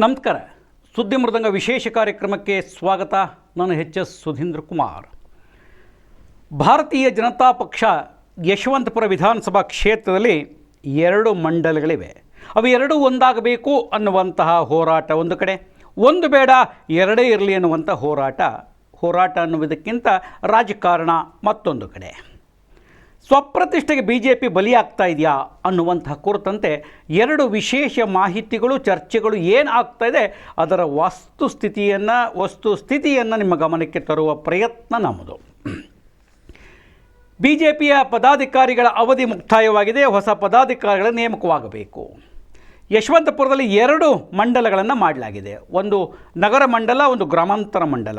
ನಮಸ್ಕಾರ. ಸುದ್ದಿ ಮೃದಂಗ ವಿಶೇಷ ಕಾರ್ಯಕ್ರಮಕ್ಕೆ ಸ್ವಾಗತ. ನಾನು ಎಚ್ ಎಸ್ ಸುಧೀಂದ್ರ ಕುಮಾರ್. ಭಾರತೀಯ ಜನತಾ ಪಕ್ಷ ಯಶವಂತಪುರ ವಿಧಾನಸಭಾ ಕ್ಷೇತ್ರದಲ್ಲಿ ಎರಡು ಮಂಡಲಗಳಿವೆ. ಅವು ಎರಡೂ ಒಂದಾಗಬೇಕು ಅನ್ನುವಂತಹ ಹೋರಾಟ ಒಂದು ಕಡೆ. ಒಂದು ಬೇಡ, ಎರಡೇ ಇರಲಿ ಅನ್ನುವಂಥ ಹೋರಾಟ. ಹೋರಾಟ ಅನ್ನುವುದಕ್ಕಿಂತ ರಾಜಕಾರಣ ಮತ್ತೊಂದು ಕಡೆ. ಸ್ವಪ್ರತಿಷ್ಠೆಗೆ ಬಿ ಜೆ ಪಿ ಬಲಿಯಾಗ್ತಾ ಇದೆಯಾ ಅನ್ನುವಂತಹ ಕುರಿತಂತೆ ಎರಡು ವಿಶೇಷ ಮಾಹಿತಿಗಳು, ಚರ್ಚೆಗಳು ಏನು ಆಗ್ತಾ ಇದೆ ಅದರ ವಸ್ತುಸ್ಥಿತಿಯನ್ನು ವಸ್ತುಸ್ಥಿತಿಯನ್ನು ನಿಮ್ಮ ಗಮನಕ್ಕೆ ತರುವ ಪ್ರಯತ್ನ ನಮ್ಮದು. ಬಿ ಜೆ ಪಿಯ ಪದಾಧಿಕಾರಿಗಳ ಅವಧಿ ಮುಕ್ತಾಯವಾಗಿದೆ, ಹೊಸ ಪದಾಧಿಕಾರಿಗಳ ನೇಮಕವಾಗಬೇಕು. ಯಶವಂತಪುರದಲ್ಲಿ ಎರಡು ಮಂಡಲಗಳನ್ನು ಮಾಡಲಾಗಿದೆ. ಒಂದು ನಗರ ಮಂಡಲ, ಒಂದು ಗ್ರಾಮಾಂತರ ಮಂಡಲ.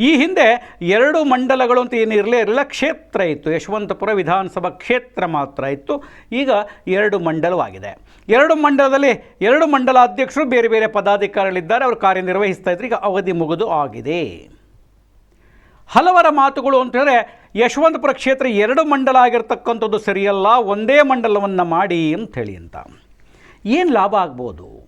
ಈ ಹಿಂದೆ ಎರಡು ಮಂಡಲಗಳು ಅಂತ ಏನು ಇರಲೇ ಇರಲಿಲ್ಲ, ಕ್ಷೇತ್ರ ಇತ್ತು. ಯಶವಂತಪುರ ವಿಧಾನಸಭಾ ಕ್ಷೇತ್ರ ಮಾತ್ರ ಇತ್ತು. ಈಗ ಎರಡು ಮಂಡಲವಾಗಿದೆ. ಎರಡು ಮಂಡಲದಲ್ಲಿ ಎರಡು ಮಂಡಲ ಅಧ್ಯಕ್ಷರು ಬೇರೆ ಬೇರೆ ಪದಾಧಿಕಾರಿಗಳಿದ್ದಾರೆ. ಅವರು ಕಾರ್ಯನಿರ್ವಹಿಸ್ತಾ ಇದ್ರು. ಈಗ ಅವಧಿ ಮುಗಿದು ಆಗಿದೆ. ಹಲವರ ಮಾತುಗಳು ಅಂತ ಹೇಳಿದ್ರೆ, ಯಶವಂತಪುರ ಕ್ಷೇತ್ರ ಎರಡು ಮಂಡಲ ಆಗಿರ್ತಕ್ಕಂಥದ್ದು ಸರಿಯಲ್ಲ, ಒಂದೇ ಮಂಡಲವನ್ನು ಮಾಡಿ ಅಂತ ಹೇಳಿ ಅಂತ. ಏನು ಲಾಭ ಆಗ್ಬೋದು?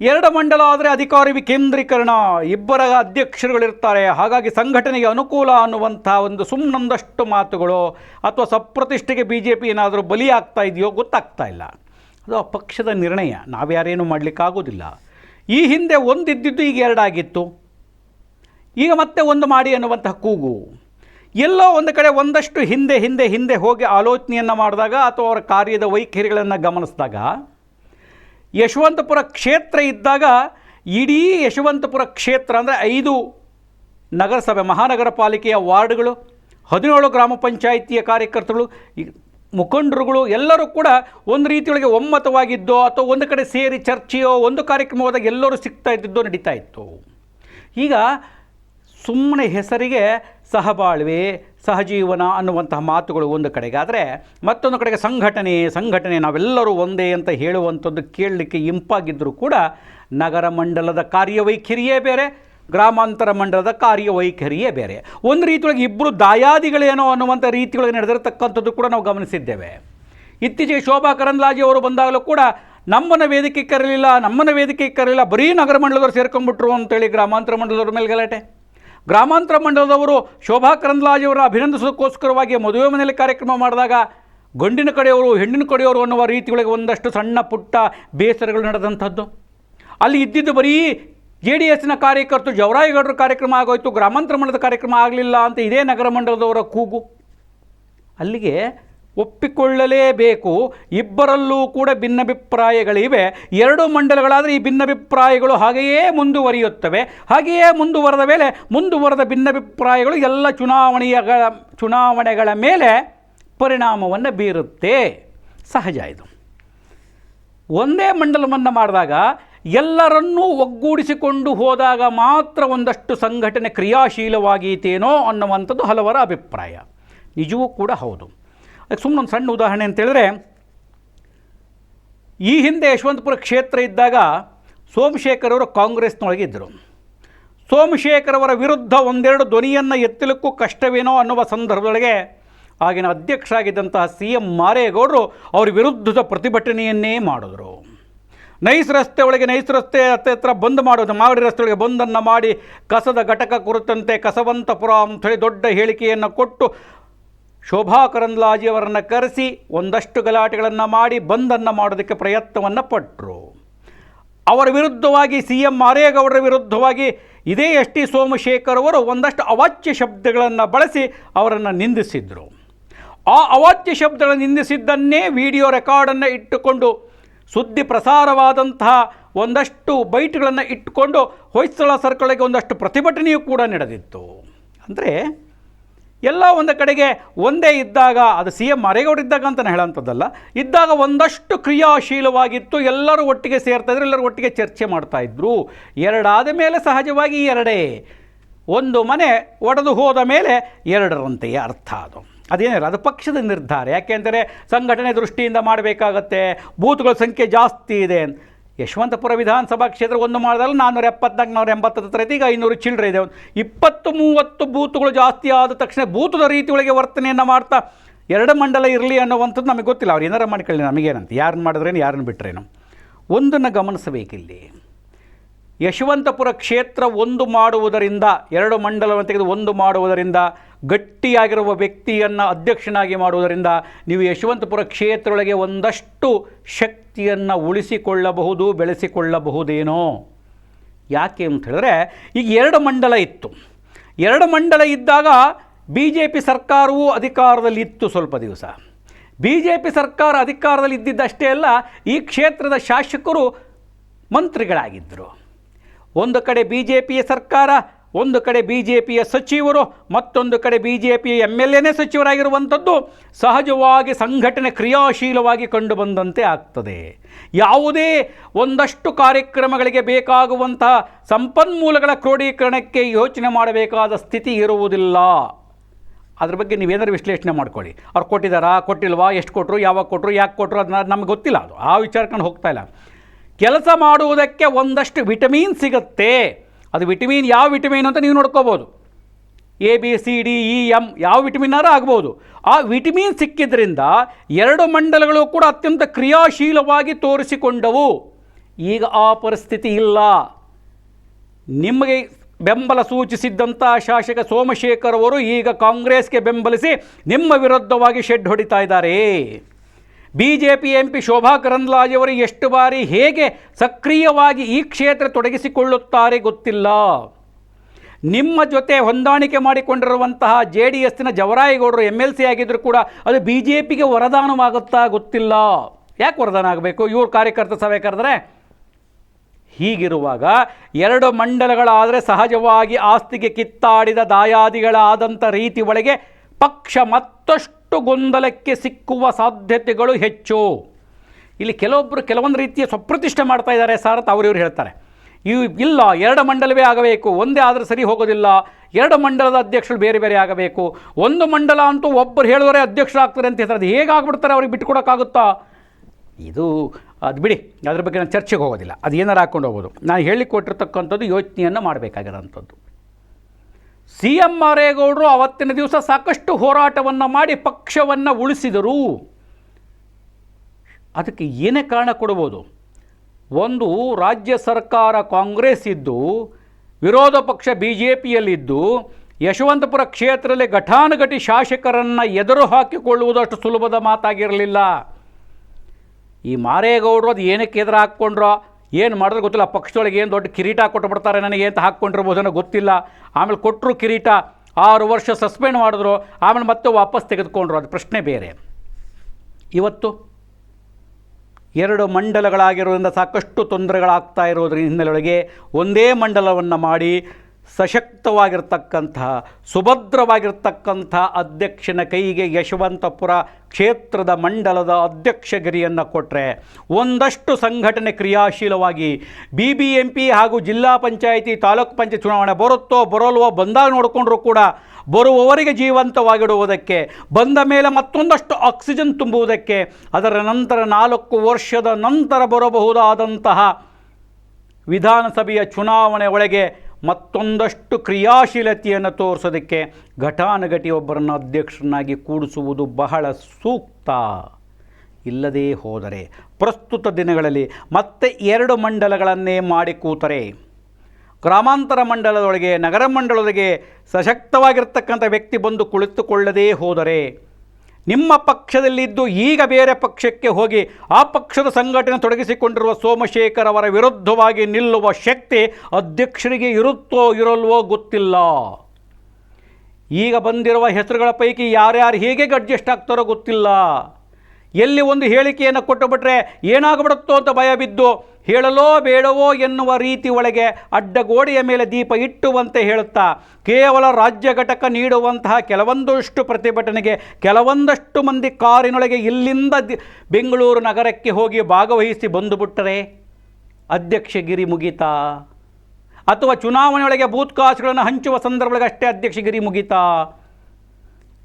ಎರಡು ಮಂಡಲ ಆದರೆ ಅಧಿಕಾರಿ ವಿಕೇಂದ್ರೀಕರಣ. ಇಬ್ಬರ ಅಧ್ಯಕ್ಷರುಗಳಿರ್ತಾರೆ. ಹಾಗಾಗಿ ಸಂಘಟನೆಗೆ ಅನುಕೂಲ ಅನ್ನುವಂಥ ಒಂದು ಸುಮ್ಮನೊಂದಷ್ಟು ಮಾತುಗಳು ಅಥವಾ ಸಪ್ರತಿಷ್ಠೆಗೆ ಬಿ ಜೆ ಪಿ ಏನಾದರೂ ಬಲಿಯಾಗ್ತಾ ಇದೆಯೋ ಗೊತ್ತಾಗ್ತಾ ಇಲ್ಲ. ಅದು ಆ ಪಕ್ಷದ ನಿರ್ಣಯ. ನಾವ್ಯಾರೇನು ಮಾಡಲಿಕ್ಕಾಗೋದಿಲ್ಲ. ಈ ಹಿಂದೆ ಒಂದಿದ್ದಿದ್ದು ಈಗ ಎರಡಾಗಿತ್ತು. ಈಗ ಮತ್ತೆ ಒಂದು ಮಾಡಿ ಅನ್ನುವಂತಹ ಕೂಗು. ಎಲ್ಲೋ ಒಂದು ಕಡೆ ಒಂದಷ್ಟು ಹಿಂದೆ ಹಿಂದೆ ಹಿಂದೆ ಹೋಗಿ ಆಲೋಚನೆಯನ್ನು ಮಾಡಿದಾಗ ಅಥವಾ ಅವರ ಕಾರ್ಯದ ವೈಖರಿಗಳನ್ನು ಗಮನಿಸಿದಾಗ ಯಶವಂತಪುರ ಕ್ಷೇತ್ರ ಇದ್ದಾಗ ಇಡೀ ಯಶವಂತಪುರ ಕ್ಷೇತ್ರ ಅಂದರೆ ಐದು ನಗರಸಭೆ, ಮಹಾನಗರ ಪಾಲಿಕೆಯ ವಾರ್ಡ್ಗಳು, ಹದಿನೇಳು ಗ್ರಾಮ ಪಂಚಾಯಿತಿಯ ಕಾರ್ಯಕರ್ತರು ಮುಖಂಡರುಗಳು ಎಲ್ಲರೂ ಕೂಡ ಒಂದು ರೀತಿಯೊಳಗೆ ಒಮ್ಮತವಾಗಿದ್ದೋ ಅಥವಾ ಒಂದು ಕಡೆ ಸೇರಿ ಚರ್ಚೆಯೋ ಒಂದು ಕಾರ್ಯಕ್ರಮ ಹೋದಾಗ ಎಲ್ಲರೂ ಸಿಗ್ತಾ ಇದ್ದಿದ್ದೋ ನಡೀತಾ ಇತ್ತು. ಈಗ ಸುಮ್ಮನೆ ಹೆಸರಿಗೆ ಸಹಬಾಳ್ವೆ ಸಹಜೀವನ ಅನ್ನುವಂತಹ ಮಾತುಗಳು ಒಂದು ಕಡೆಗಾದರೆ ಮತ್ತೊಂದು ಕಡೆಗೆ ಸಂಘಟನೆ ಸಂಘಟನೆ ನಾವೆಲ್ಲರೂ ಒಂದೇ ಅಂತ ಹೇಳುವಂಥದ್ದು ಕೇಳಲಿಕ್ಕೆ ಇಂಪಾಗಿದ್ದರೂ ಕೂಡ ನಗರ ಮಂಡಲದ ಕಾರ್ಯವೈಖರಿಯೇ ಬೇರೆ, ಗ್ರಾಮಾಂತರ ಮಂಡಲದ ಕಾರ್ಯವೈಖರಿಯೇ ಬೇರೆ. ಒಂದು ರೀತಿಯೊಳಗೆ ಇಬ್ಬರು ದಾಯಾದಿಗಳೇನೋ ಅನ್ನುವಂಥ ರೀತಿಯೊಳಗೆ ನಡೆದಿರತಕ್ಕಂಥದ್ದು ಕೂಡ ನಾವು ಗಮನಿಸಿದ್ದೇವೆ. ಇತ್ತೀಚೆಗೆ ಶೋಭಾ ಕರಂದ್ಲಾಜೆ ಅವರು ಬಂದಾಗಲೂ ಕೂಡ ನಮ್ಮನ್ನು ವೇದಿಕೆ ಕರಲಿಲ್ಲ ನಮ್ಮನ್ನು ವೇದಿಕೆ ಕರಲಿಲ್ಲ ಬರೀ ನಗರ ಮಂಡಲದವರು ಸೇರ್ಕೊಂಡ್ಬಿಟ್ರು ಅಂತೇಳಿ ಗ್ರಾಮಾಂತರ ಮಂಡಲದವ್ರ ಮೇಲೆ ಗಲಾಟೆ. ಗ್ರಾಮಾಂತರ ಮಂಡಲದವರು ಶೋಭಾ ಕರಂದ್ಲಾಜೆಯವರ ಅಭಿನಂದಿಸೋದಕ್ಕೋಸ್ಕರವಾಗಿ ಮದುವೆ ಮನೆಯಲ್ಲಿ ಕಾರ್ಯಕ್ರಮ ಮಾಡಿದಾಗ ಗಂಡಿನ ಕಡೆಯವರು, ಹೆಣ್ಣಿನ ಕಡೆಯವರು ಅನ್ನುವ ರೀತಿಯೊಳಗೆ ಒಂದಷ್ಟು ಸಣ್ಣ ಪುಟ್ಟ ಬೇಸರಗಳು ನಡೆದಂಥದ್ದು. ಅಲ್ಲಿ ಇದ್ದಿದ್ದು ಬರೀ ಜೆ ಡಿ ಎಸ್ನ ಕಾರ್ಯಕರ್ತರು, ಜವರಾಯಿಗೌಡರ ಕಾರ್ಯಕ್ರಮ ಆಗೋಯ್ತು, ಗ್ರಾಮಾಂತರ ಮಂಡಲದ ಕಾರ್ಯಕ್ರಮ ಆಗಲಿಲ್ಲ ಅಂತ ಇದೇ ನಗರ ಮಂಡಲದವರ ಕೂಗು. ಅಲ್ಲಿಗೆ ಒಪ್ಪಿಕೊಳ್ಳಲೇಬೇಕು. ಇಬ್ಬರಲ್ಲೂ ಕೂಡ ಭಿನ್ನಾಭಿಪ್ರಾಯಗಳಿವೆ. ಎರಡು ಮಂಡಲಗಳಾದರೆ ಈ ಭಿನ್ನಾಭಿಪ್ರಾಯಗಳು ಹಾಗೆಯೇ ಮುಂದುವರಿಯುತ್ತವೆ. ಹಾಗೆಯೇ ಮುಂದುವರೆದ ಮೇಲೆ ಮುಂದುವರೆದ ಭಿನ್ನಾಭಿಪ್ರಾಯಗಳು ಎಲ್ಲ ಚುನಾವಣೆಯ ಚುನಾವಣೆಗಳ ಮೇಲೆ ಪರಿಣಾಮವನ್ನು ಬೀರುತ್ತೆ. ಸಹಜ ಇದು. ಒಂದೇ ಮಂಡಲವನ್ನು ಮಾಡಿದಾಗ ಎಲ್ಲರನ್ನೂ ಒಗ್ಗೂಡಿಸಿಕೊಂಡು ಹೋದಾಗ ಮಾತ್ರ ಒಂದಷ್ಟು ಸಂಘಟನೆ ಕ್ರಿಯಾಶೀಲವಾಗೀತೇನೋ ಅನ್ನುವಂಥದ್ದು ಹಲವರ ಅಭಿಪ್ರಾಯ. ನಿಜವೂ ಕೂಡ ಹೌದು. ಅದಕ್ಕೆ ಸುಮ್ಮನೆ ಒಂದು ಸಣ್ಣ ಉದಾಹರಣೆ ಅಂತೇಳಿದ್ರೆ ಈ ಹಿಂದೆ ಯಶವಂತಪುರ ಕ್ಷೇತ್ರ ಇದ್ದಾಗ ಸೋಮಶೇಖರ್ ಅವರು ಕಾಂಗ್ರೆಸ್ನೊಳಗೆ ಇದ್ದರು. ಸೋಮಶೇಖರ್ ಅವರ ವಿರುದ್ಧ ಒಂದೆರಡು ಧ್ವನಿಯನ್ನು ಎತ್ತಲಿಕ್ಕೂ ಕಷ್ಟವೇನೋ ಅನ್ನುವ ಸಂದರ್ಭದೊಳಗೆ ಆಗಿನ ಅಧ್ಯಕ್ಷರಾಗಿದ್ದಂತಹ ಸಿ ಎಂ ಮಾರೇಗೌಡರು ಅವ್ರ ವಿರುದ್ಧದ ಪ್ರತಿಭಟನೆಯನ್ನೇ ಮಾಡಿದ್ರು. ನೈಸ್ ರಸ್ತೆ ಒಳಗೆ ನೈಸ್ ರಸ್ತೆ ಹತ್ತಿರ ಹತ್ರ ಬಂದ್ ಮಾಡೋದು, ಮಾಗಡಿ ರಸ್ತೆ ಒಳಗೆ ಬಂದನ್ನು ಮಾಡಿ ಕಸದ ಘಟಕ ಕುರಿತಂತೆ ಕಸವಂತಪುರ ಅಂಥೇಳಿ ದೊಡ್ಡ ಹೇಳಿಕೆಯನ್ನು ಕೊಟ್ಟು ಶೋಭಾ ಕರಂದ್ಲಾಜಿಯವರನ್ನು ಕರೆಸಿ ಒಂದಷ್ಟು ಗಲಾಟೆಗಳನ್ನು ಮಾಡಿ ಬಂದನ್ನು ಮಾಡೋದಕ್ಕೆ ಪ್ರಯತ್ನವನ್ನು ಪಟ್ಟರು ಅವರ ವಿರುದ್ಧವಾಗಿ ಸಿ ಎಂ ಮಾರೇಗೌಡರ ವಿರುದ್ಧವಾಗಿ ಇದೇ ಎಸ್ ಟಿ ಸೋಮಶೇಖರ್ ಅವರು ಒಂದಷ್ಟು ಅವಾಚ್ಯ ಶಬ್ದಗಳನ್ನು ಬಳಸಿ ಅವರನ್ನು ನಿಂದಿಸಿದರು. ಆ ಅವಾಚ್ಯ ಶಬ್ದಗಳನ್ನು ನಿಂದಿಸಿದ್ದನ್ನೇ ವಿಡಿಯೋ ರೆಕಾರ್ಡನ್ನು ಇಟ್ಟುಕೊಂಡು ಸುದ್ದಿ ಪ್ರಸಾರವಾದಂತಹ ಒಂದಷ್ಟು ಬೈಟ್ಗಳನ್ನು ಇಟ್ಟುಕೊಂಡು ಹೊಯ್ಸಳ ಸರ್ಕಲ್ಗೆ ಒಂದಷ್ಟು ಪ್ರತಿಭಟನೆಯೂ ಕೂಡ ನಡೆದಿತ್ತು. ಅಂದರೆ ಎಲ್ಲ ಒಂದು ಕಡೆಗೆ ಒಂದೇ ಇದ್ದಾಗ, ಅದು ಸಿ ಎಂ ಮರೇಗೌಡ ಇದ್ದಾಗ ಅಂತ ಹೇಳೋಂಥದ್ದಲ್ಲ, ಇದ್ದಾಗ ಒಂದಷ್ಟು ಕ್ರಿಯಾಶೀಲವಾಗಿತ್ತು, ಎಲ್ಲರೂ ಒಟ್ಟಿಗೆ ಸೇರ್ತಾ ಇದ್ರು, ಎಲ್ಲರೂ ಒಟ್ಟಿಗೆ ಚರ್ಚೆ ಮಾಡ್ತಾ ಎರಡಾದ ಮೇಲೆ ಸಹಜವಾಗಿ ಎರಡೇ. ಒಂದು ಮನೆ ಒಡೆದು ಹೋದ ಮೇಲೆ ಎರಡರಂತೆಯೇ ಅರ್ಥ ಅದು. ಅದೇನಿಲ್ಲ, ಅದು ಪಕ್ಷದ ನಿರ್ಧಾರ. ಯಾಕೆಂದರೆ ಸಂಘಟನೆ ದೃಷ್ಟಿಯಿಂದ ಮಾಡಬೇಕಾಗತ್ತೆ, ಬೂತ್ಗಳ ಸಂಖ್ಯೆ ಜಾಸ್ತಿ ಇದೆ. ಯಶವಂತಪುರ ವಿಧಾನಸಭಾ ಕ್ಷೇತ್ರ ಒಂದು ಮಾಡಿದಾಗ ನಾನ್ನೂರ ಎಪ್ಪತ್ನಾಲ್ಕು ನಾನ್ನೂರ ಎಂಬತ್ತು ಹತ್ರ ಈಗ ಐನೂರು ಚಿಲ್ಲರೆ ಇದೆ. ಇಪ್ಪತ್ತು, ಮೂವತ್ತು ಬೂತುಗಳು ಜಾಸ್ತಿ ಆದ ತಕ್ಷಣ ಬೂತದ ರೀತಿಯೊಳಗೆ ವರ್ತನೆಯನ್ನು ಮಾಡ್ತಾ ಎರಡು ಮಂಡಲ ಇರಲಿ ಅನ್ನುವಂಥದ್ದು ನಮಗೆ ಗೊತ್ತಿಲ್ಲ. ಅವ್ರು ಏನಾರು ಮಾಡ್ಕೊಳ್ಳಿ ನಮಗೇನಂತ. ಯಾರನ್ನ ಮಾಡಿದ್ರೇನು ಯಾರನ್ನ ಬಿಟ್ರೇನು? ಒಂದನ್ನು ಗಮನಿಸಬೇಕಿಲ್ಲಿ. ಯಶವಂತಪುರ ಕ್ಷೇತ್ರ ಒಂದು ಮಾಡುವುದರಿಂದ, ಎರಡು ಮಂಡಲವನ್ನು ತೆಗೆದು ಒಂದು ಮಾಡುವುದರಿಂದ ಗಟ್ಟಿಯಾಗಿರುವ ವ್ಯಕ್ತಿಯನ್ನು ಅಧ್ಯಕ್ಷನಾಗಿ ಮಾಡುವುದರಿಂದ ನೀವು ಯಶವಂತಪುರ ಕ್ಷೇತ್ರದೊಳಗೆ ಒಂದಷ್ಟು ಶಕ್ತಿಯನ್ನು ಉಳಿಸಿಕೊಳ್ಳಬಹುದು, ಬೆಳೆಸಿಕೊಳ್ಳಬಹುದೇನೋ. ಯಾಕೆ ಅಂತ ಹೇಳಿದ್ರೆ, ಈಗ ಎರಡು ಮಂಡಲ ಇತ್ತು. ಎರಡು ಮಂಡಲ ಇದ್ದಾಗ ಬಿ ಜೆ ಪಿ ಸರ್ಕಾರವೂ ಅಧಿಕಾರದಲ್ಲಿತ್ತು ಸ್ವಲ್ಪ ದಿವಸ. ಬಿ ಜೆ ಪಿ ಸರ್ಕಾರ ಅಧಿಕಾರದಲ್ಲಿ ಇದ್ದಿದ್ದಷ್ಟೇ ಅಲ್ಲ, ಈ ಕ್ಷೇತ್ರದ ಶಾಸಕರು ಮಂತ್ರಿಗಳಾಗಿದ್ದರು. ಒಂದು ಕಡೆ ಬಿ ಜೆ ಪಿಯ ಸರ್ಕಾರ ಒಂದು ಕಡೆ ಬಿ ಜೆ ಪಿಯ ಸಚಿವರು, ಮತ್ತೊಂದು ಕಡೆ ಬಿ ಜೆ ಪಿಯ ಎಂ ಎಲ್ ಎನೇ ಸಚಿವರಾಗಿರುವಂಥದ್ದು ಸಹಜವಾಗಿ ಸಂಘಟನೆ ಕ್ರಿಯಾಶೀಲವಾಗಿ ಕಂಡುಬಂದಂತೆ ಆಗ್ತದೆ. ಯಾವುದೇ ಒಂದಷ್ಟು ಕಾರ್ಯಕ್ರಮಗಳಿಗೆ ಬೇಕಾಗುವಂತಹ ಸಂಪನ್ಮೂಲಗಳ ಕ್ರೋಢೀಕರಣಕ್ಕೆ ಯೋಚನೆ ಮಾಡಬೇಕಾದ ಸ್ಥಿತಿ ಇರುವುದಿಲ್ಲ. ಅದ್ರ ಬಗ್ಗೆ ನೀವೇನಾದ್ರು ವಿಶ್ಲೇಷಣೆ ಮಾಡ್ಕೊಳ್ಳಿ. ಅವ್ರು ಕೊಟ್ಟಿದ್ದಾರಾ, ಕೊಟ್ಟಿಲ್ವಾ, ಎಷ್ಟು ಕೊಟ್ಟರು ಯಾವಾಗ ಕೊಟ್ಟರು ಯಾಕೆ ಕೊಟ್ಟರು ಅದನ್ನ ನಮ್ಗೆ ಗೊತ್ತಿಲ್ಲ ಅದು. ಆ ವಿಚಾರಕ್ಕೆ ಹೋಗ್ತಾ ಇಲ್ಲ. ಕೆಲಸ ಮಾಡುವುದಕ್ಕೆ ಒಂದಷ್ಟು ವಿಟಮಿನ್ ಸಿಗುತ್ತೆ. ಅದು ವಿಟಮಿನ್ ಯಾವ ವಿಟಮಿನ್ ಅಂತ ನೀವು ನೋಡ್ಕೋಬೋದು. A, B, C, D, E M ಯಾವ ವಿಟಮಿನ್ನಾರು ಆಗ್ಬೋದು. ಆ ವಿಟಮಿನ್ ಸಿಕ್ಕಿದ್ರಿಂದ ಎರಡು ಮಂಡಲಗಳು ಕೂಡ ಅತ್ಯಂತ ಕ್ರಿಯಾಶೀಲವಾಗಿ ತೋರಿಸಿಕೊಂಡವು. ಈಗ ಆ ಪರಿಸ್ಥಿತಿ ಇಲ್ಲ. ನಿಮಗೆ ಬೆಂಬಲ ಸೂಚಿಸಿದ್ದಂಥ ಶಾಸಕ ಸೋಮಶೇಖರ್ ಅವರು ಈಗ ಕಾಂಗ್ರೆಸ್ಗೆ ಬೆಂಬಲಿಸಿ ನಿಮ್ಮ ವಿರುದ್ಧವಾಗಿ ಶೆಡ್ ಹೊಡಿತಾ ಇದ್ದಾರೆ. B J P M P Shobha ಕರಂದ್ಲಾಜೆಯವರು ಎಷ್ಟು ಬಾರಿ ಹೇಗೆ ಸಕ್ರಿಯವಾಗಿ ಈ ಕ್ಷೇತ್ರ ತೊಡಗಿಸಿಕೊಳ್ಳುತ್ತಾರೆ ಗೊತ್ತಿಲ್ಲ. ನಿಮ್ಮ ಜೊತೆ ಹೊಂದಾಣಿಕೆ ಮಾಡಿಕೊಂಡಿರುವಂತಹ ಜೆ ಡಿ ಎಸ್ನ ಜವರಾಯಗೌಡರು ಎಂ ಎಲ್ ಸಿ ಆಗಿದ್ದರೂ ಕೂಡ ಅದು ಬಿ ಜೆ ಪಿಗೆ ವರದಾನವಾಗುತ್ತಾ ಗೊತ್ತಿಲ್ಲ. ಯಾಕೆ ವರದಾನ ಆಗಬೇಕು? ಇವ್ರ ಕಾರ್ಯಕರ್ತ ಸಭೆ ಕರೆದ್ರೆ ಹೀಗಿರುವಾಗ ಎರಡು ಮಂಡಲಗಳಾದರೆ ಸಹಜವಾಗಿ ಆಸ್ತಿಗೆ ಕಿತ್ತಾಡಿದ ದಾಯಾದಿಗಳಾದಂಥ ರೀತಿ ಒಳಗೆ ಪಕ್ಷ ಮತ್ತಷ್ಟು ಗೊಂದಲಕ್ಕೆ ಸಿಕ್ಕುವ ಸಾಧ್ಯತೆಗಳು ಹೆಚ್ಚು. ಇಲ್ಲಿ ಕೆಲವೊಬ್ಬರು ಕೆಲವೊಂದು ರೀತಿಯ ಸ್ವಪ್ರತಿಷ್ಠೆ ಮಾಡ್ತಾ ಇದ್ದಾರೆ ಸರ್ ಅಂತ ಅವ್ರು ಹೇಳ್ತಾರೆ. ಇವು ಇಲ್ಲ, ಎರಡು ಮಂಡಲವೇ ಆಗಬೇಕು, ಒಂದೇ ಆದರೆ ಸರಿ ಹೋಗೋದಿಲ್ಲ, ಎರಡು ಮಂಡಲದ ಅಧ್ಯಕ್ಷರು ಬೇರೆ ಬೇರೆ ಆಗಬೇಕು, ಒಂದು ಮಂಡಲ ಅಂತೂ ಒಬ್ಬರು ಹೇಳಿದವರೇ ಅಧ್ಯಕ್ಷರಾಗ್ತಾರೆ ಅಂತ ಹೇಳ್ತಾರೆ. ಅದು ಹೇಗಾಗ್ಬಿಡ್ತಾರೆ ಅವ್ರಿಗೆ ಬಿಟ್ಕೊಡೋಕ್ಕಾಗುತ್ತಾ? ಇದು, ಅದು ಬಿಡಿ, ಅದ್ರ ಬಗ್ಗೆ ನಾನು ಚರ್ಚೆಗೆ ಹೋಗೋದಿಲ್ಲ, ಅದು ಏನಾರು ಹಾಕ್ಕೊಂಡು ಹೋಗ್ಬೋದು. ನಾನು ಹೇಳಿಕೊಟ್ಟಿರ್ತಕ್ಕಂಥದ್ದು ಕೊಟ್ಟಿರ್ತಕ್ಕಂಥದ್ದು ಯೋಚನೆಯನ್ನು ಮಾಡಬೇಕಾಗಿರೋಂಥದ್ದು. ಸಿ ಎಂ ಮಾರೇಗೌಡರು ಅವತ್ತಿನ ದಿವಸ ಸಾಕಷ್ಟು ಹೋರಾಟವನ್ನು ಮಾಡಿ ಪಕ್ಷವನ್ನು ಉಳಿಸಿದರು. ಅದಕ್ಕೆ ಏನೇ ಕಾರಣ ಕೊಡ್ಬೋದು? ಒಂದು ರಾಜ್ಯ ಸರ್ಕಾರ ಕಾಂಗ್ರೆಸ್ ಇದ್ದು, ವಿರೋಧ ಪಕ್ಷ ಬಿ ಜೆ ಪಿಯಲ್ಲಿದ್ದು ಯಶವಂತಪುರ ಕ್ಷೇತ್ರದಲ್ಲಿ ಘಟಾನುಘಟಿ ಶಾಸಕರನ್ನು ಎದುರು ಹಾಕಿಕೊಳ್ಳುವುದಷ್ಟು ಸುಲಭದ ಮಾತಾಗಿರಲಿಲ್ಲ. ಈ ಮಾರೇಗೌಡರು ಅದು ಏನಕ್ಕೆ ಎದುರು ಹಾಕ್ಕೊಂಡ್ರೋ ಏನು ಮಾಡಿದ್ರೆ ಗೊತ್ತಿಲ್ಲ. ಪಕ್ಷದೊಳಗೆ ಏನು ದೊಡ್ಡ ಕಿರೀಟ ಕೊಟ್ಟುಬಿಡ್ತಾರೆ ನನಗೆ ಅಂತ ಹಾಕ್ಕೊಂಡಿರ್ಬೋದನ್ನೋ ಗೊತ್ತಿಲ್ಲ. ಆಮೇಲೆ ಕೊಟ್ಟರು ಕಿರೀಟ, ಆರು ವರ್ಷ ಸಸ್ಪೆಂಡ್ ಮಾಡಿದ್ರು, ಆಮೇಲೆ ಮತ್ತೆ ವಾಪಸ್ ತೆಗೆದುಕೊಂಡ್ರು. ಅದು ಪ್ರಶ್ನೆ ಬೇರೆ. ಇವತ್ತು ಎರಡು ಮಂಡಲಗಳಾಗಿರೋದ್ರಿಂದ ಸಾಕಷ್ಟು ತೊಂದರೆಗಳಾಗ್ತಾ ಇರೋದ್ರ ಹಿನ್ನೆಲೆಯೊಳಗೆ ಒಂದೇ ಮಂಡಲವನ್ನು ಮಾಡಿ ಸಶಕ್ತವಾಗಿರ್ತಕ್ಕಂತಹ ಸುಭದ್ರವಾಗಿರ್ತಕ್ಕಂಥ ಅಧ್ಯಕ್ಷನ ಕೈಗೆ ಯಶವಂತಪುರ ಕ್ಷೇತ್ರದ ಮಂಡಲದ ಅಧ್ಯಕ್ಷಗಿರಿಯನ್ನು ಕೊಟ್ಟರೆ ಒಂದಷ್ಟು ಸಂಘಟನೆ ಕ್ರಿಯಾಶೀಲವಾಗಿ ಬಿ ಬಿ ಎಂ ಪಿ ಹಾಗೂ ಜಿಲ್ಲಾ ಪಂಚಾಯಿತಿ ತಾಲೂಕು ಪಂಚಾಯತ್ ಚುನಾವಣೆ ಬರುತ್ತೋ ಬರೋಲ್ವೋ ಬಂದಾಗ ನೋಡಿಕೊಂಡ್ರೂ ಕೂಡ ಬರುವವರಿಗೆ ಜೀವಂತವಾಗಿಡುವುದಕ್ಕೆ, ಬಂದ ಮೇಲೆ ಮತ್ತೊಂದಷ್ಟು ಆಕ್ಸಿಜನ್ ತುಂಬುವುದಕ್ಕೆ, ಅದರ ನಂತರ ನಾಲ್ಕು ವರ್ಷದ ನಂತರ ಬರಬಹುದಾದಂತಹ ವಿಧಾನಸಭೆಯ ಚುನಾವಣೆ ಒಳಗೆ ಮತ್ತೊಂದಷ್ಟು ಕ್ರಿಯಾಶೀಲತೆಯನ್ನು ತೋರಿಸೋದಕ್ಕೆ ಘಟಾನುಘಟಿ ಒಬ್ಬರನ್ನು ಅಧ್ಯಕ್ಷರನ್ನಾಗಿ ಕೂಡಿಸುವುದು ಬಹಳ ಸೂಕ್ತ. ಇಲ್ಲದೇ ಹೋದರೆ ಪ್ರಸ್ತುತ ದಿನಗಳಲ್ಲಿ ಮತ್ತೆ ಎರಡು ಮಂಡಲಗಳನ್ನೇ ಮಾಡಿ ಕೂತರೆ. ಗ್ರಾಮಾಂತರ ಮಂಡಲದೊಳಗೆ, ನಗರ ಮಂಡಲದೊಳಗೆ ಸಶಕ್ತವಾಗಿರ್ತಕ್ಕಂಥ ವ್ಯಕ್ತಿ ಬಂದು ಕುಳಿತುಕೊಳ್ಳದೇ ಹೋದರೆ ನಿಮ್ಮ ಪಕ್ಷದಲ್ಲಿದ್ದು ಈಗ ಬೇರೆ ಪಕ್ಷಕ್ಕೆ ಹೋಗಿ ಆ ಪಕ್ಷದ ಸಂಘಟನೆ ತೊಡಗಿಸಿಕೊಂಡಿರುವ ಸೋಮಶೇಖರ್ ಅವರ ವಿರುದ್ಧವಾಗಿ ನಿಲ್ಲುವ ಶಕ್ತಿ ಅಧ್ಯಕ್ಷರಿಗೆ ಇರುತ್ತೋ ಇರಲ್ವೋ ಗೊತ್ತಿಲ್ಲ. ಈಗ ಬಂದಿರುವ ಹೆಸರುಗಳ ಪೈಕಿ ಯಾರ್ಯಾರು ಹೇಗೆ ಅಡ್ಜಸ್ಟ್ ಆಗ್ತಾರೋ ಗೊತ್ತಿಲ್ಲ. ಎಲ್ಲಿ ಒಂದು ಹೇಳಿಕೆಯನ್ನು ಕೊಟ್ಟುಬಿಟ್ರೆ ಏನಾಗ್ಬಿಡುತ್ತೋ ಅಂತ ಭಯ ಬಿದ್ದು ಹೇಳಲೋ ಬೇಡವೋ ಎನ್ನುವ ರೀತಿ ಒಳಗೆ ಅಡ್ಡಗೋಡೆಯ ಮೇಲೆ ದೀಪ ಇಟ್ಟುವಂತೆ ಹೇಳುತ್ತಾ, ಕೇವಲ ರಾಜ್ಯ ಘಟಕ ನೀಡುವಂತಹ ಕೆಲವೊಂದಷ್ಟು ಪ್ರತಿಭಟನೆಗೆ ಕೆಲವೊಂದಷ್ಟು ಮಂದಿ ಕಾರಿನೊಳಗೆ ಇಲ್ಲಿಂದ ಬೆಂಗಳೂರು ನಗರಕ್ಕೆ ಹೋಗಿ ಭಾಗವಹಿಸಿ ಬಂದುಬಿಟ್ಟರೆ ಅಧ್ಯಕ್ಷಗಿರಿ ಮುಗಿತಾ? ಅಥವಾ ಚುನಾವಣೆಯೊಳಗೆ ಬೂತ್ ಕಾಸುಗಳನ್ನು ಹಂಚುವ ಸಂದರ್ಭದೊಳಗೆ ಅಷ್ಟೇ ಅಧ್ಯಕ್ಷಗಿರಿ ಮುಗಿತಾ?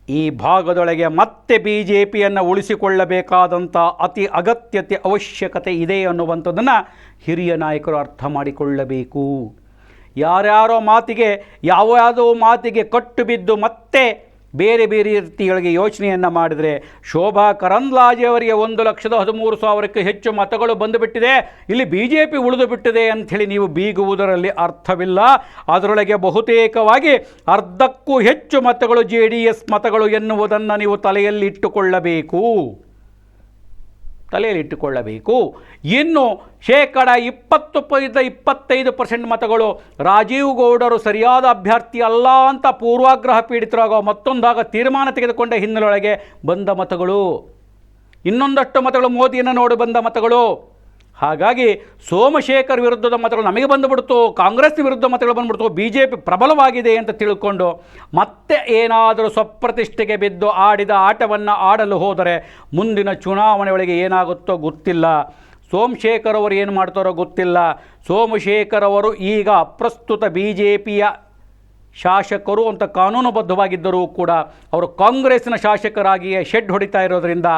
ಈ ಭಾಗದೊಳಗೆ ಮತ್ತೆ ಬಿ ಜೆ ಪಿಯನ್ನು ಉಳಿಸಿಕೊಳ್ಳಬೇಕಾದಂಥ ಅತಿ ಅಗತ್ಯತೆ, ಅವಶ್ಯಕತೆ ಇದೆ ಅನ್ನುವಂಥದ್ದನ್ನು ಹಿರಿಯ ನಾಯಕರು ಅರ್ಥ ಮಾಡಿಕೊಳ್ಳಬೇಕು. ಯಾರ್ಯಾರೋ ಮಾತಿಗೆ ಯಾವ ಮಾತಿಗೆ ಕಟ್ಟು ಬಿದ್ದು ಮತ್ತೆ ಬೇರೆ ಬೇರೆ ರೀತಿಗಳಿಗೆ ಯೋಚನೆಯನ್ನು ಮಾಡಿದರೆ ಶೋಭಾ ಕರಂದ್ಲಾಜೆ ಅವರಿಗೆ ಒಂದು ಲಕ್ಷದ ಹದಿಮೂರು ಸಾವಿರಕ್ಕೆ ಹೆಚ್ಚು ಮತಗಳು ಬಂದುಬಿಟ್ಟಿದೆ. ಇಲ್ಲಿ ಬಿ ಜೆ ಪಿ ಉಳಿದು ಬಿಟ್ಟಿದೆ ಅಂಥೇಳಿ ನೀವು ಬೀಗುವುದರಲ್ಲಿ ಅರ್ಥವಿಲ್ಲ. ಅದರೊಳಗೆ ಬಹುತೇಕವಾಗಿ ಅರ್ಧಕ್ಕೂ ಹೆಚ್ಚು ಮತಗಳು ಜೆ ಡಿ ಎಸ್ ಮತಗಳು ಎನ್ನುವುದನ್ನು ನೀವು ತಲೆಯಲ್ಲಿ ಇಟ್ಟುಕೊಳ್ಳಬೇಕು ತಲೆಯಲ್ಲಿ ಇಟ್ಟುಕೊಳ್ಳಬೇಕು ಇನ್ನು ಶೇಕಡ ಇಪ್ಪತ್ತು ಪೈದ ಇಪ್ಪತ್ತೈದು ಪರ್ಸೆಂಟ್ ಮತಗಳು ರಾಜೀವ್ ಗೌಡರು ಸರಿಯಾದ ಅಭ್ಯರ್ಥಿ ಅಲ್ಲ ಅಂತ ಪೂರ್ವಾಗ್ರಹ ಪೀಡಿತರಾಗೋ ಮತ್ತೊಂದಾಗ ತೀರ್ಮಾನ ತೆಗೆದುಕೊಂಡ ಹಿನ್ನೆಲೆಯೊಳಗೆ ಬಂದ ಮತಗಳು. ಇನ್ನೊಂದಷ್ಟು ಮತಗಳು ಮೋದಿಯನ್ನು ನೋಡಿ ಬಂದ ಮತಗಳು. ಹಾಗಾಗಿ ಸೋಮಶೇಖರ್ ವಿರುದ್ಧದ ಮತಗಳು ನಮಗೆ ಬಂದುಬಿಡ್ತು, ಕಾಂಗ್ರೆಸ್ ವಿರುದ್ಧ ಮತಗಳು ಬಂದುಬಿಡ್ತು ಬಿ ಜೆ ಪಿ ಪ್ರಬಲವಾಗಿದೆ ಅಂತ ತಿಳ್ಕೊಂಡು ಮತ್ತೆ ಏನಾದರೂ ಸ್ವಪ್ರತಿಷ್ಠೆಗೆ ಬಿದ್ದು ಆಡಿದ ಆಟವನ್ನು ಆಡಲು ಹೋದರೆ ಮುಂದಿನ ಚುನಾವಣೆ ಒಳಗೆ ಏನಾಗುತ್ತೋ ಗೊತ್ತಿಲ್ಲ. ಸೋಮಶೇಖರ್ ಅವರು ಏನು ಮಾಡ್ತಾರೋ ಗೊತ್ತಿಲ್ಲ. ಸೋಮಶೇಖರ್ ಅವರು ಈಗ ಪ್ರಸ್ತುತ ಬಿ ಜೆ ಪಿಯ ಶಾಸಕರು ಅಂತ ಕಾನೂನುಬದ್ಧವಾಗಿದ್ದರೂ ಕೂಡ ಅವರು ಕಾಂಗ್ರೆಸ್ನ ಶಾಸಕರಾಗಿಯೇ ಶೆಡ್ ಹೊಡಿತಾ ಇರೋದರಿಂದ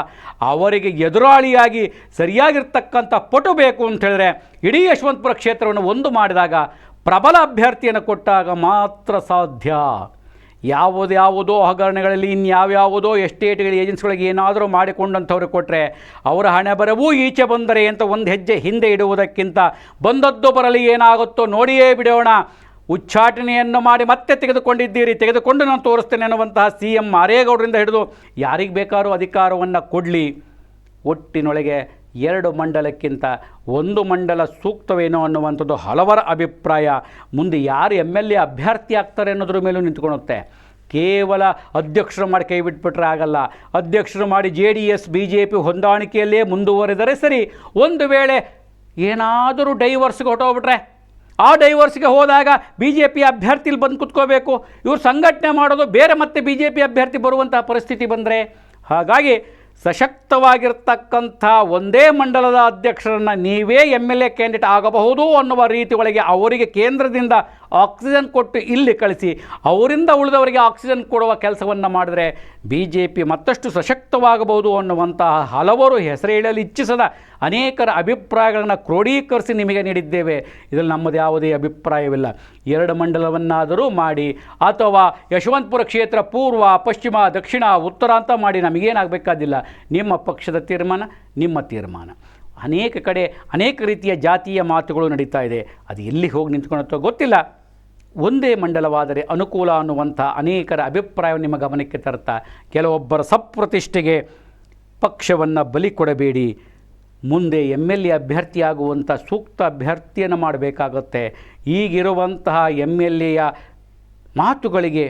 ಅವರಿಗೆ ಎದುರಾಳಿಯಾಗಿ ಸರಿಯಾಗಿರ್ತಕ್ಕಂಥ ಪಟು ಬೇಕು ಅಂತ ಹೇಳಿದ್ರೆ ಇಡೀ ಯಶವಂತಪುರ ಕ್ಷೇತ್ರವನ್ನು ಒಂದು ಮಾಡಿದಾಗ ಪ್ರಬಲ ಅಭ್ಯರ್ಥಿಯನ್ನು ಕೊಟ್ಟಾಗ ಮಾತ್ರ ಸಾಧ್ಯ. ಯಾವುದ್ಯಾವುದೋ ಹಗರಣಗಳಲ್ಲಿ ಇನ್ಯಾವ್ಯಾವುದೋ ಎಸ್ಟೇಟ್ಗಳ ಏಜೆನ್ಸಿಗಳಿಗೆ ಏನಾದರೂ ಮಾಡಿಕೊಂಡಂಥವ್ರು ಕೊಟ್ಟರೆ ಅವರ ಹಣೆ ಬರವೂ ಈಚೆ ಬಂದರೆ ಅಂತ ಒಂದು ಹೆಜ್ಜೆ ಹಿಂದೆ ಇಡುವುದಕ್ಕಿಂತ ಬಂದದ್ದು ಬರಲಿ ಏನಾಗುತ್ತೋ ನೋಡಿಯೇ ಬಿಡೋಣ. ಉಚ್ಚಾಟನೆಯನ್ನು ಮಾಡಿ ಮತ್ತೆ ತೆಗೆದುಕೊಂಡಿದ್ದೀರಿ, ತೆಗೆದುಕೊಂಡು ನಾನು ತೋರಿಸ್ತೇನೆ ಅನ್ನುವಂತಹ ಸಿ ಎಂ ಮಾರೇಗೌಡರಿಂದ ಹಿಡಿದು ಯಾರಿಗೆ ಬೇಕಾದ್ರೂ ಅಧಿಕಾರವನ್ನು ಕೊಡಲಿ. ಒಟ್ಟಿನೊಳಗೆ ಎರಡು ಮಂಡಲಕ್ಕಿಂತ ಒಂದು ಮಂಡಲ ಸೂಕ್ತವೇನೋ ಅನ್ನುವಂಥದ್ದು ಹಲವರ ಅಭಿಪ್ರಾಯ. ಮುಂದೆ ಯಾರು ಎಂ ಎಲ್ ಎ ಅಭ್ಯರ್ಥಿ ಆಗ್ತಾರೆ ಅನ್ನೋದ್ರ ಮೇಲೂ ನಿಂತ್ಕೊಳುತ್ತೆ ಕೇವಲ ಅಧ್ಯಕ್ಷರು ಮಾಡಿ ಕೈ ಬಿಟ್ಬಿಟ್ರೆ ಆಗಲ್ಲ. ಅಧ್ಯಕ್ಷರು ಮಾಡಿ J D S, B J P ಹೊಂದಾಣಿಕೆಯಲ್ಲೇ ಮುಂದುವರೆದರೆ ಸರಿ. ಒಂದು ವೇಳೆ ಏನಾದರೂ ಡೈವರ್ಸ್ಗೆ ಹೊಟ್ಟೋಗ್ಬಿಟ್ರೆ ಆ ಡೈವರ್ಸ್ಗೆ ಹೋದಾಗ ಬಿ ಜೆ ಪಿ ಅಭ್ಯರ್ಥಿಲಿ ಬಂದು ಕುತ್ಕೋಬೇಕು. ಇವ್ರು ಸಂಘಟನೆ ಮಾಡೋದು ಬೇರೆ ಮತ್ತೆ ಬಿ ಜೆ ಪಿ ಅಭ್ಯರ್ಥಿ ಬರುವಂಥ ಪರಿಸ್ಥಿತಿ ಬಂದರೆ ಹಾಗಾಗಿ ಸಶಕ್ತವಾಗಿರ್ತಕ್ಕಂಥ ಒಂದೇ ಮಂಡಲದ ಅಧ್ಯಕ್ಷರನ್ನು ನೀವೇ ಎಂ ಎಲ್ ಎ ಕ್ಯಾಂಡಿಡೇಟ್ ಆಗಬಹುದು ಅನ್ನುವ ರೀತಿ ಒಳಗೆ ಅವರಿಗೆ ಕೇಂದ್ರದಿಂದ ಆಕ್ಸಿಜನ್ ಕೊಟ್ಟು ಇಲ್ಲಿ ಕಳಿಸಿ. ಅವರಿಂದ ಉಳಿದವರಿಗೆ ಆಕ್ಸಿಜನ್ ಕೊಡುವ ಕೆಲಸವನ್ನು ಮಾಡಿದ್ರೆ ಬಿ ಜೆ ಪಿ ಮತ್ತಷ್ಟು ಸಶಕ್ತವಾಗಬಹುದು ಅನ್ನುವಂತಹ ಹಲವರು ಹೆಸರು ಹೇಳಲು ಇಚ್ಛಿಸದ ಅನೇಕರ ಅಭಿಪ್ರಾಯಗಳನ್ನು ಕ್ರೋಢೀಕರಿಸಿ ನಿಮಗೆ ನೀಡಿದ್ದೇವೆ. ಇದರಲ್ಲಿ ನಮ್ಮದು ಯಾವುದೇ ಅಭಿಪ್ರಾಯವಿಲ್ಲ. ಎರಡು ಮಂಡಲವನ್ನಾದರೂ ಮಾಡಿ ಅಥವಾ ಯಶವಂತಪುರ ಕ್ಷೇತ್ರ ಪೂರ್ವ, ಪಶ್ಚಿಮ, ದಕ್ಷಿಣ, ಉತ್ತರ ಅಂತ ಮಾಡಿ ನಮಗೇನಾಗಬೇಕಾದಿಲ್ಲ. ನಿಮ್ಮ ಪಕ್ಷದ ತೀರ್ಮಾನ, ನಿಮ್ಮ ತೀರ್ಮಾನ. ಅನೇಕ ಕಡೆ ಅನೇಕ ರೀತಿಯ ಜಾತಿಯ ಮಾತುಗಳು ನಡೀತಾ ಇದೆ. ಅದು ಎಲ್ಲಿ ಹೋಗಿ ನಿಂತ್ಕೊಳತ್ತೋ ಗೊತ್ತಿಲ್ಲ. ಒಂದೇ ಮಂಡಲವಾದರೆ ಅನುಕೂಲ ಅನ್ನುವಂಥ ಅನೇಕರ ಅಭಿಪ್ರಾಯವನ್ನು ನಿಮ್ಮ ಗಮನಕ್ಕೆ ತರ್ತಾ ಕೆಲವೊಬ್ಬರ ಸಪ್ರತಿಷ್ಠೆಗೆ ಪಕ್ಷವನ್ನು ಬಲಿ ಕೊಡಬೇಡಿ. ಮುಂದೆ ಎಂ ಎಲ್ ಎ ಅಭ್ಯರ್ಥಿಯಾಗುವಂಥ ಸೂಕ್ತ ಅಭ್ಯರ್ಥಿಯನ್ನು ಮಾಡಬೇಕಾಗುತ್ತೆ. ಈಗಿರುವಂತಹ ಎಂ ಎಲ್ ಎಯ ಮಾತುಗಳಿಗೆ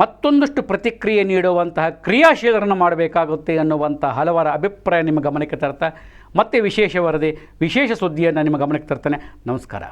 ಮತ್ತೊಂದಷ್ಟು ಪ್ರತಿಕ್ರಿಯೆ ನೀಡುವಂತಹ ಕ್ರಿಯಾಶೀಲರನ್ನು ಮಾಡಬೇಕಾಗುತ್ತೆ ಅನ್ನುವಂಥ ಹಲವರ ಅಭಿಪ್ರಾಯ ನಿಮ್ಮ ಗಮನಕ್ಕೆ ತರ್ತಾ ಮತ್ತೆ ವಿಶೇಷ ವರದಿ, ವಿಶೇಷ ಸುದ್ದಿಯನ್ನು ನಿಮ್ಮ ಗಮನಕ್ಕೆ ತರ್ತಾನೆ. ನಮಸ್ಕಾರ.